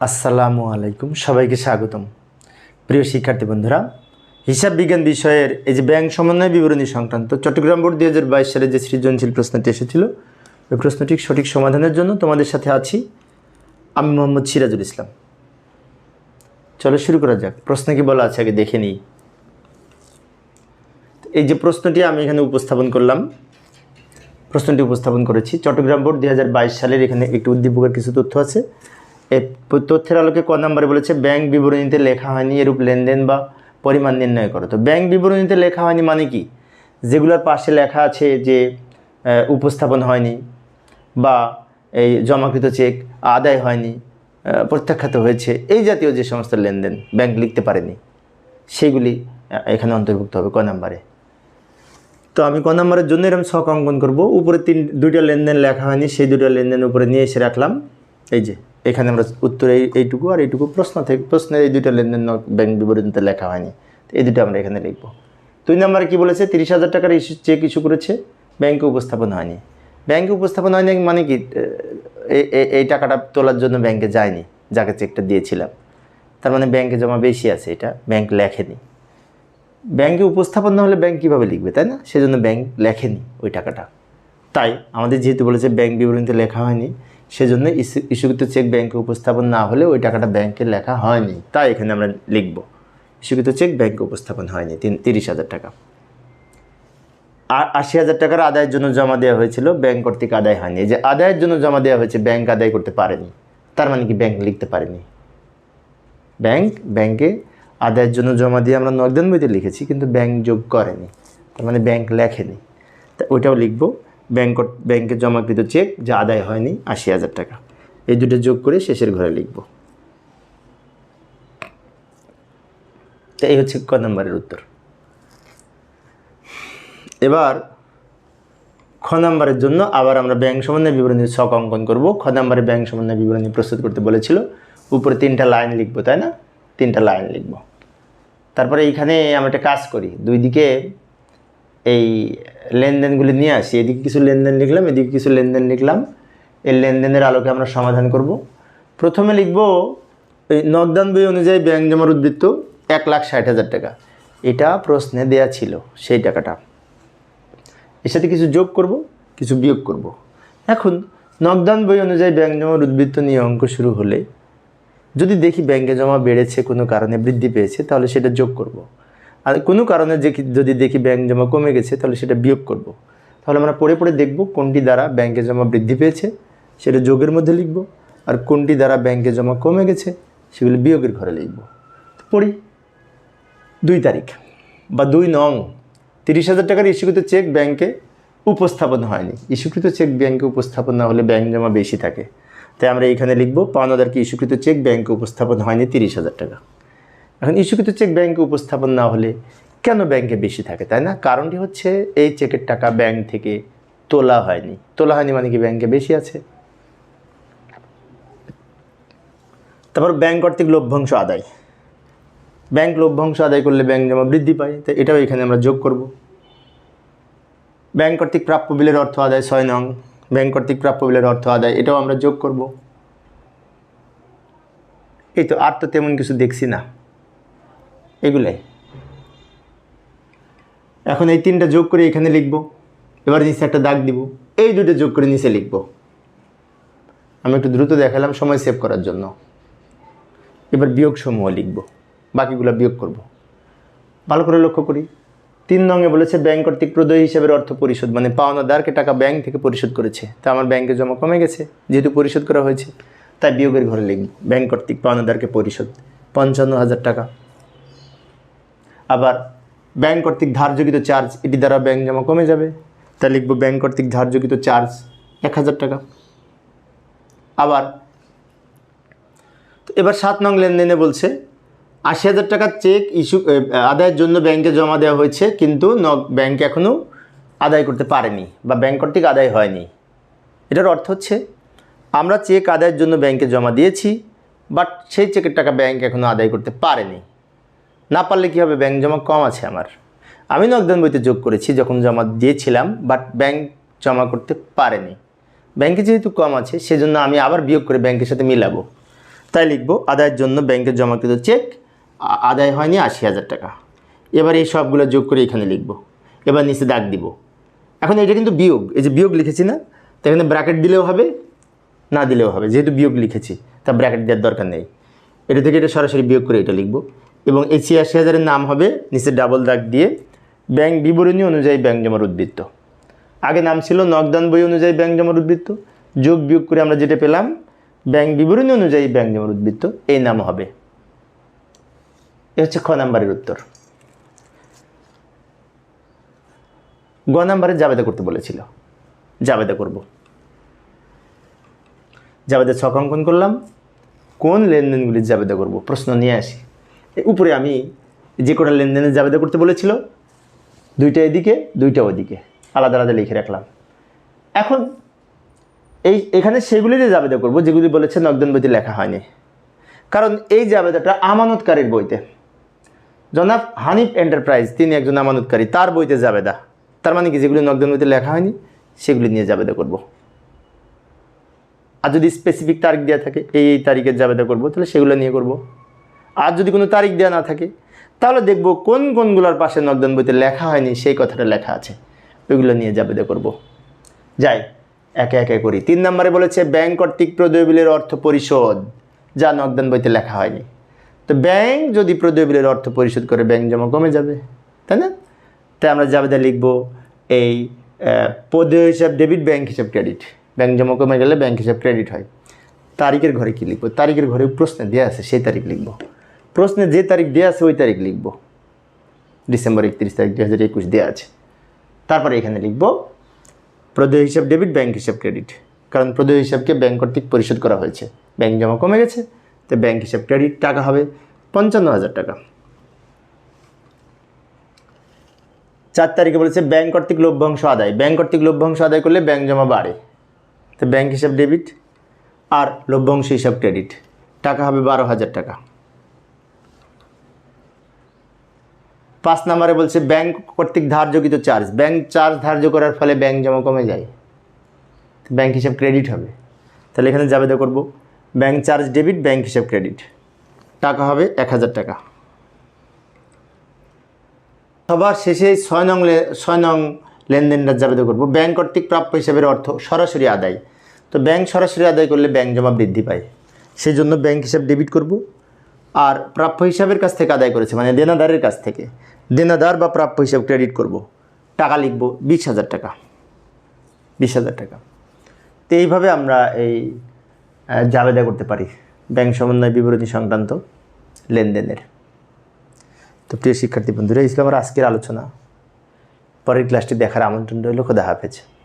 আসসালামু আলাইকুম, সবাইকে স্বাগতম। প্রিয় শিক্ষার্থী বন্ধুরা, হিসাব বিজ্ঞান বিষয়ের এই যে ব্যাংক সমন্বয় বিবরণী সংক্রান্ত চট্টগ্রাম বোর্ড দুই হাজার বাইশ সালে যে সৃজনশীল প্রশ্নটি এসেছিল, ওই প্রশ্নটির সঠিক সমাধানের জন্য তোমাদের সাথে আছি আমি মোহাম্মদ সিরাজুল ইসলাম। চলো শুরু করা যাক। প্রশ্ন কি বলা আছে আগে দেখে নিই। এই যে প্রশ্নটি আমি এখানে উপস্থাপন করলাম, প্রশ্নটি উপস্থাপন করেছি। চট্টগ্রাম বোর্ড দুই হাজার বাইশ সালের এখানে একটি উদ্দীপকের কিছু তথ্য আছে। তথ্যের আলোকে ক নম্বরে বলেছে ব্যাংক বিবরণীতে লেখা হয়নি এরূপ লেনদেন বা পরিমাণ নির্ণয় করো। তো ব্যাংক বিবরণীতে লেখা হয়নি মানে কি? যেগুলোর পাশে লেখা আছে যে উপস্থাপন হয়নি বা এই জমাকৃত চেক আদায় হয়নি প্রত্যাখ্যাত হয়েছে এই জাতীয় যে সমস্ত লেনদেন ব্যাংক লিখতে পারেনি সেইগুলি আহ, এখানে অন্তর্ভুক্ত হবে ক নম্বরে। তো আমি ক নম্বরের জন্য এরকম ছক অঙ্কন করব। উপরে তিন দুইটা লেনদেন লেখা হয়নি সেই দুটো লেনদেন উপরে নিয়ে এসে রাখলাম। এই যে। এখানে আমরা উত্তরে এই এইটুকু আর এইটুকু প্রশ্ন থেকে প্রশ্নের এই দুইটা লেনদেন ব্যাংক বিবরণীতে লেখা হয়নি। এই দুটো আমরা এখানে লিখব। দুই নম্বরে কি বলেছে? তিরিশ হাজার টাকার ইস্যু চেক ইস্যু করেছে, ব্যাংকে উপস্থাপন হয়নি। ব্যাংকে উপস্থাপন হয়নি মানে কি এই টাকাটা তোলার জন্য ব্যাংকে যায়নি, যাকে চেকটা দিয়েছিলাম। তার মানে ব্যাংকে জমা বেশি আছে এটা, ব্যাংক লেখেনি। ব্যাংকে উপস্থাপন না হলে ব্যাংক কীভাবে লিখবে, তাই না? সেজন্য ব্যাংক লেখেনি ওই টাকাটা। তাই আমাদের যেহেতু বলেছে ব্যাংক বিবরণীতে লেখা হয়নি সেজন্য ইস্যু ইস্যুকৃত চেক ব্যাংকে উপস্থাপন না হলে ওই টাকাটা ব্যাংকে লেখা হয়নি। তাই এখানে আমরা লিখব, ইস্যুকৃত চেক ব্যাংকে উপস্থাপন হয়নি। তিন তিরিশ হাজার টাকা। আর আশি হাজার টাকার আদায়ের জন্য জমা দেওয়া হয়েছিল, ব্যাংক কর্তৃক আদায় হয়নি। যে আদায়ের জন্য জমা দেওয়া হয়েছে, ব্যাংক আদায় করতে পারেনি। তার মানে কি ব্যাংক লিখতে পারেনি? ব্যাংক, ব্যাংকে আদায়ের জন্য জমা দিয়ে আমরা নগদান বইতে লিখেছি, কিন্তু ব্যাংক যোগ করেনি। তার মানে ব্যাংক লেখেনি। তা ওইটাও লিখব। ব্যাংক ব্যাংকে জমাকৃত চেক যা আদায় হয়নি, আশি হাজার টাকা। এই দুটো যোগ করে শেষের ঘরে লিখব। তো এই হচ্ছে ক নম্বরের উত্তর। এবার খ নম্বরের জন্য আবার আমরা ব্যাংক সমন্বয় বিবরণীর ছক অঙ্কন করব। খ নম্বরে ব্যাংক সমন্বয় বিবরণী প্রস্তুত করতে বলেছিল। উপরে তিনটা লাইন লিখব, তাই না? তিনটা লাইন লিখব। তারপরে এইখানে আমরা একটা কাজ করি। দুই দিকে এই লেনদেনগুলি নিয়ে আসি। এদিকে কিছু লেনদেন লিখলাম, এদিকে কিছু লেনদেন লিখলাম। এই লেনদেনের আলোকে আমরা সমাধান করব। প্রথমে লিখব, এই নগদান বই অনুযায়ী ব্যাংক জমার উদ্বৃত্ত এক লাখ ষাট হাজার টাকা। এটা প্রশ্নে দেয়া ছিল সেই টাকাটা। এর সাথে কিছু যোগ করব, কিছু বিয়োগ করব। এখন, নগদান বই অনুযায়ী ব্যাংক জমার উদ্বৃত্ত নিয়ে অঙ্ক শুরু হলে, যদি দেখি ব্যাংকে জমা বেড়েছে কোনো কারণে, বৃদ্ধি পেয়েছে, তাহলে সেটা যোগ করব। আর কোনো কারণে যে যদি দেখি ব্যাংক জমা কমে গেছে, তাহলে সেটা বিয়োগ করব। তাহলে আমরা পড়ে পড়ে দেখব কোনটি দ্বারা ব্যাংকে জমা বৃদ্ধি পেয়েছে, সেটা যোগের মধ্যে লিখব, আর কোনটি দ্বারা ব্যাংকে জমা কমে গেছে, সেগুলো বিয়োগের ঘরে লিখব। পড়ি। দুই তারিখ বা দুই নং, তিরিশ হাজার টাকার ইস্যুকৃত চেক ব্যাংকে উপস্থাপন হয়নি। ইস্যুকৃত চেক ব্যাংকে উপস্থাপন না হলে ব্যাংক জমা বেশি থাকে। তাই আমরা এইখানে লিখব পাওনাদারকে ইস্যুকৃত চেক ব্যাংকে উপস্থাপন হয়নি তিরিশ হাজার টাকা। এখন ইস্যুকৃত চেক ব্যাংকে উপস্থাপন না হলে কেন ব্যাংকে বেশি থাকে, তাই না? কারণটি হচ্ছে এই চেকের টাকা ব্যাংক থেকে তোলা হয়নি। তোলা হয়নি মানে কি ব্যাংকে বেশি আছে? তারপর ব্যাংক কর্তৃক লভ্যাংশ আদায়। ব্যাংক লভ্যাংশ আদায় করলে ব্যাংক জমা বৃদ্ধি পায় তাই এটাও এখানে আমরা যোগ করব। ব্যাংক কর্তৃক প্রাপ্য বিলের অর্থ আদায় ছয় নং। ব্যাংক কর্তৃক প্রাপ্য বিলের অর্থ আদায়, এটাও আমরা যোগ করব। এই তো আর তো তেমন কিছু দেখছি না। এগুলাই। এখন এই তিনটা যোগ করে এখানে লিখব। এবার নিচে একটা দাগ দিব। এই দুটো যোগ করে নিচে লিখব। আমি একটু দ্রুত দেখালাম সময় সেভ করার জন্য। এবার বিয়োগ সমূহ লিখব। বাকিগুলো বিয়োগ করব। ভালো করে লক্ষ্য করি। তিন নঙে বলেছে ব্যাংক কর্তৃক প্রদয় হিসাবের অর্থ পরিশোধ মানে পাওনাদারকে টাকা ব্যাংক থেকে পরিশোধ করেছে। তা আমার ব্যাংকে জমা কমে গেছে, যেহেতু পরিশোধ করা হয়েছে। তাই বিয়োগের ঘরে লিখব। ব্যাংক কর্তৃক পাওনাদারকে পরিশোধ, পঞ্চান্ন হাজার টাকা। আবার ব্যাংক কর্তৃক ধার্যকৃত চার্জ এটি দ্বারা ব্যাংক জমা কমে যাবে। তাই লিখব ব্যাংক কর্তৃক ধার্যকৃত চার্জ এক হাজার টাকা। আবার এবার সাত নং লেনদেনে বলছে, আশি হাজার টাকার চেক ইস্যু আদায়ের জন্য ব্যাংকে জমা দেওয়া হয়েছে, কিন্তু ব্যাংক এখনও আদায় করতে পারেনি বা ব্যাংক কর্তৃক আদায় হয়নি। এটার অর্থ হচ্ছে, আমরা চেক আদায়ের জন্য ব্যাংকে জমা দিয়েছি বাট সেই চেকের টাকা ব্যাংক এখনও আদায় করতে পারেনি। না পারলে কী হবে? ব্যাংক জমা কম আছে আমার। আমি নগদান বইতে যোগ করেছি, যখন জমা দিয়েছিলাম বাট ব্যাংক জমা করতে পারেনি। ব্যাংকে যেহেতু কম আছে, সেজন্য আমি আবার বিয়োগ করে ব্যাংকের সাথে মিলাবো। তাই লিখব, আদায়ের জন্য ব্যাংকে জমাকৃত চেক আদায় হয়নি আশি হাজার টাকা। এবার এই সবগুলো যোগ করে এখানে লিখব। এবার নিচে দাগ দিব। এখন এটা কিন্তু বিয়োগ। এই যে বিয়োগ লিখেছি না, তো এখানে ব্র্যাকেট দিলেও হবে, না দিলেও হবে। যেহেতু বিয়োগ লিখেছি, তা ব্র্যাকেট দেওয়ার দরকার নেই। এটা থেকে এটা সরাসরি বিয়োগ করে এটা লিখব। এবং এই ছিয়াশি হাজারের নাম হবে নিচে ডাবল দাগ দিয়ে ব্যাংক বিবরণী অনুযায়ী ব্যাংক জমার উদ্বৃত্ত। আগে নাম ছিল নকদান বই অনুযায়ী ব্যাংক জমার উদ্বৃত্ত। যোগ বিয়োগ করে আমরা যেটা পেলাম, ব্যাংক বিবরণী অনুযায়ী ব্যাংক জমার উদ্বৃত্ত, এই নাম হবে। এ হচ্ছে খ নাম্বারের উত্তর। গ নাম্বারে জাবেদা করতে বলেছিল। জাবেদা করব। জাবেদা ছক অঙ্কন করলাম। কোন লেনদেনগুলি জাবেদা করব? প্রশ্ন নিয়ে আসি। উপরে আমি যে কটা লেনদেনের জাবেদা করতে বলেছিল, দুইটা এদিকে, দুইটা ওদিকে, আলাদা আলাদা লিখে রাখলাম। এখন এই, এখানে সেগুলিরই জাবেদা করব, যেগুলি বলেছে নগদান বইতে লেখা হয়নি। কারণ এই জাবেদাটা আমানতকারীর বইতে। জনাব হানিফ এন্টারপ্রাইজ, তিনি একজন আমানতকারী, তার বইতে জাবেদা। তার মানে কি, যেগুলি নগদান বইতে লেখা হয়নি, সেগুলি নিয়ে জাবেদা করব। আর যদি স্পেসিফিক তারিখ দেওয়া থাকে, এই এই তারিখে জাবেদা করব, তাহলে সেগুলো নিয়ে করব। আর যদি কোনো তারিখ দেওয়া না থাকে, তাহলে দেখব কোন কোনগুলোর পাশে নগদান বইতে লেখা হয়নি, সেই কথাটা লেখা আছে। ওইগুলো নিয়ে জাবেদা করব। যাই, একে একে করি। তিন নম্বরে বলেছে, ব্যাংক কর্তৃক প্রদেয় বিলের অর্থ পরিশোধ, যা নগদান বইতে লেখা হয়নি। তো ব্যাংক যদি প্রদেয় বিলের অর্থ পরিশোধ করে, ব্যাংক জমা কমে যাবে, তাই না? তাই আমরা জাবেদা লিখব এই পদেয় হিসাব ডেবিট, ব্যাংক হিসাব ক্রেডিট। ব্যাংক জমা কমে গেলে ব্যাংক হিসাব ক্রেডিট হয়। তারিখের ঘরে কী লিখব? তারিখের ঘরে প্রশ্নে দেওয়া আছে, সেই তারিখ লিখব। প্রশ্নে যে তারিখ দেওয়া আছে, ওই তারিখ লিখব। ডিসেম্বর একত্রিশ তারিখ দু হাজার একুশ দেওয়া আছে। তারপরে এখানে লিখব, প্রদেয় হিসাব ডেবিট ব্যাংক হিসাব ক্রেডিট কারণ প্রদেয় হিসাবকে ব্যাংক কর্তৃক পরিশোধ করা হয়েছে। ব্যাংক জমা কমে গেছে, তো ব্যাংক হিসাব ক্রেডিট টাকা হবে পঞ্চান্ন হাজার টাকা। চার তারিখে বলেছে ব্যাংক কর্তৃক লভ্যাংশ আদায়। ব্যাংক কর্তৃক লভ্যাংশ আদায় করলে ব্যাংক জমা বাড়ে। তো ব্যাংক হিসাব ডেবিট আর লভ্যাংশ হিসাব ক্রেডিট টাকা হবে বারো হাজার টাকা। পাঁচ নম্বরে বলছে ব্যাংক কর্তৃক ধার্যকৃত চার্জ ব্যাংক চার্জ ধার্য করার ফলে ব্যাংক জমা কমে যায়। ব্যাংক হিসাব ক্রেডিট হবে। তাহলে এখানে জাবেদা করব। ব্যাংক চার্জ ডেবিট ব্যাংক হিসাব ক্রেডিট টাকা হবে এক হাজার টাকা। সবার শেষে ছয় নং ছয় নং লেনদেনটা জাবেদা করব। ব্যাংক কর্তৃক প্রাপ্য হিসাবের অর্থ সরাসরি আদায়। তো ব্যাংক সরাসরি আদায় করলে ব্যাংক জমা বৃদ্ধি পায়। সেই জন্য ব্যাংক হিসাব ডেবিট করব। আর প্রাপ্য হিসাবের কাছ থেকে আদায় করেছে মানে দেনাদারের কাছ থেকে। দেনাদার বা প্রাপ্য হিসাব ক্রেডিট করব। টাকা লিখব, বিশ হাজার টাকা। বিশ হাজার টাকা। তো এইভাবে আমরা এই জাবেদা করতে পারি, ব্যাংক সমন্বয় বিবরণী সংক্রান্ত লেনদেনের। তো প্রিয় শিক্ষার্থী বন্ধুরা আমার আজকের আলোচনা। পরের ক্লাসটি দেখার আমন্ত্রণ রইল। খোদা হাফেজ।